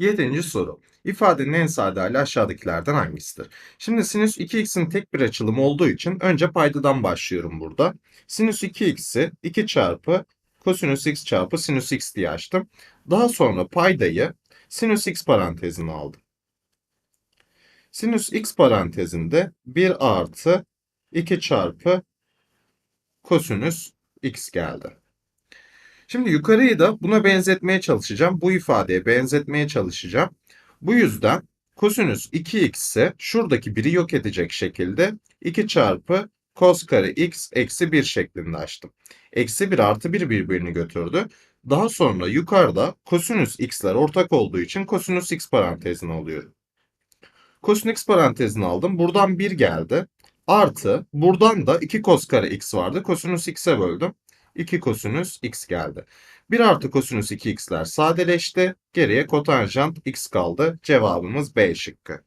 Yedinci soru. İfadenin en sade hali aşağıdakilerden hangisidir? Şimdi sinüs 2x'in tek bir açılımı olduğu için önce paydadan başlıyorum burada. Sinüs 2x'i 2 çarpı kosinüs x çarpı sinüs x diye açtım. Daha sonra paydayı sinüs x parantezine aldım. Sinüs x parantezinde 1 artı 2 çarpı kosinüs x geldi. Şimdi yukarıyı da buna benzetmeye çalışacağım. Bu ifadeye benzetmeye çalışacağım. Bu yüzden kosinüs 2x'i şuradaki 1'i yok edecek şekilde 2 çarpı cos kare x eksi 1 şeklinde açtım. Eksi 1 artı 1 birbirini götürdü. Daha sonra yukarıda kosinüs x'ler ortak olduğu için kosinüs x parantezine alıyorum. Kosinüs x parantezine aldım. Buradan 1 geldi. Artı buradan da 2 cos kare x vardı. Kosinüs x'e böldüm. 2 kosinüs x geldi. 1 artı kosinüs 2x'ler sadeleşti. Geriye kotanjant x kaldı. Cevabımız B şıkkı.